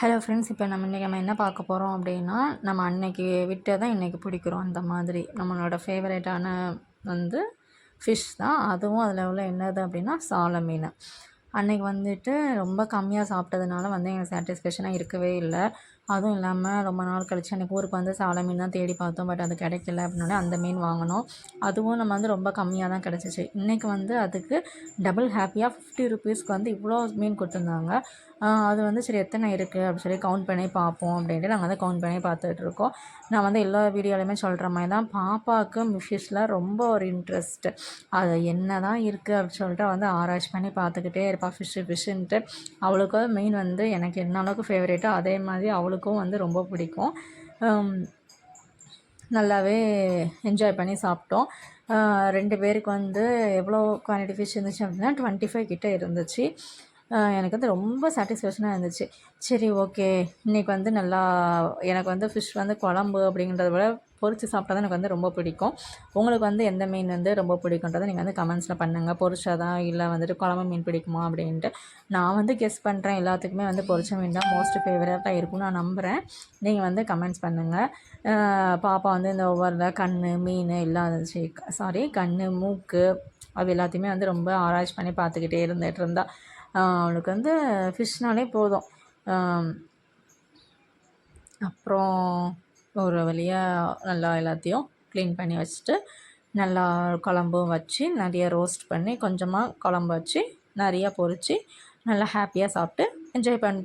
Hello friends இப்போ நம்ம இன்றைக்கி நம்ம என்ன பார்க்க போகிறோம் அப்படின்னா நம்ம அன்னைக்கு விட்டதான் தான் இன்றைக்கி பிடிக்கிறோம். அந்த மாதிரி நம்மளோட ஃபேவரேட்டான வந்து ஃபிஷ் தான். அதுவும் அதில் உள்ள என்னது அப்படின்னா சால மீன். அன்றைக்கி வந்துட்டு ரொம்ப கம்மியாக சாப்பிட்டதுனால வந்து எனக்கு சாட்டிஸ்ஃபேக்ஷனாக இருக்கவே இல்லை. அதுவும் இல்லாமல் ரொம்ப நாள் கழிச்சு அன்றைக்கி ஊருக்கு வந்து சால மீன் தான் தேடி பார்த்தோம். பட் அது கிடைக்கல அப்படின்னோடனே அந்த மீன் வாங்கினோம். அதுவும் நம்ம வந்து ரொம்ப கம்மியாக தான் கிடச்சிச்சு. இன்றைக்கி வந்து அதுக்கு டபுள் ஹாப்பியாக ஃபிஃப்டி ருபீஸ்க்கு வந்து இவ்வளோ மீன் கொடுத்துருந்தாங்க. அது வந்து சரி எத்தனை இருக்குது அப்படின்னு சொல்லி கவுண்ட் பண்ணி பார்ப்போம் அப்படின்ட்டு நாங்கள் வந்து கவுண்ட் பண்ணி பார்த்துட்ருக்கோம் நான் வந்து எல்லா வீடியோலையுமே சொல்கிற மாதிரி தான் பாப்பாவுக்கு மிஷிஸில் ரொம்ப ஒரு இன்ட்ரெஸ்ட்டு அது என்ன தான் இருக்குது அப்படின்னு சொல்லிட்டு வந்து ஆராய்ச்சி பண்ணி பார்த்துக்கிட்டே இருப்பாள் ஃபிஷ்ஷு ஃபிஷ்ஷுன்ட்டு அவளுக்கும் மெயின் வந்து எனக்கு என்ன அளவுக்கு ஃபேவரேட்டோ அதே மாதிரி அவளுக்கும் வந்து ரொம்ப பிடிக்கும். நல்லாவே என்ஜாய் பண்ணி சாப்பிட்டோம். ரெண்டு பேருக்கு வந்து எவ்வளோ குவான்டிட்டி ஃபிஷ் இருந்துச்சு அப்படின்னா டுவெண்ட்டி ஃபைவ் கிட்டே இருந்துச்சு. எனக்கு வந்து ரொம்ப சாட்டிஸ்ஃபேக்ஷனாக இருந்துச்சு. சரி ஓகே இன்றைக்கி வந்து நல்லா எனக்கு வந்து ஃபிஷ் வந்து குழம்பு அப்படின்றத விட பொரித்து சாப்பிட்டா தான் எனக்கு வந்து ரொம்ப பிடிக்கும். உங்களுக்கு வந்து எந்த மீன் வந்து ரொம்ப பிடிக்குன்றதை நீங்கள் வந்து கமெண்ட்ஸில் பண்ணுங்கள் பொரிச்சதா இல்லை வந்துட்டு குழம்பு மீன் பிடிக்குமா அப்படின்ட்டு. நான் வந்து கெஸ் பண்ணுறேன் எல்லாத்துக்குமே வந்து பொரிச்ச மீன் தான் மோஸ்ட் ஃபேவரட்டாக இருக்கும்னு நான் நம்புகிறேன் நீங்கள் வந்து கமெண்ட்ஸ் பண்ணுங்கள் பாப்பா வந்து இந்த ஒவ்வொரு கண் மீன் எல்லாம் இருந்துச்சு. சாரி கண் மூக்கு அது எல்லாத்தையுமே வந்து ரொம்ப ஆராய்ச்சி பண்ணி பார்த்துக்கிட்டே இருந்துகிட்டு இருந்தா. அவனுக்கு வந்து ஃபிஷ்னாலே போதும். அப்புறம் ஒரு வழியாக நல்லா எல்லாத்தையும் க்ளீன் பண்ணி வச்சுட்டு நல்லா குழம்பும் வச்சு நிறைய ரோஸ்ட் பண்ணி கொஞ்சமாக குழம்பு வச்சு நிறையா பொரித்து நல்லா ஹாப்பியாக சாப்பிட்டு என்ஜாய் பண்ணிட்டு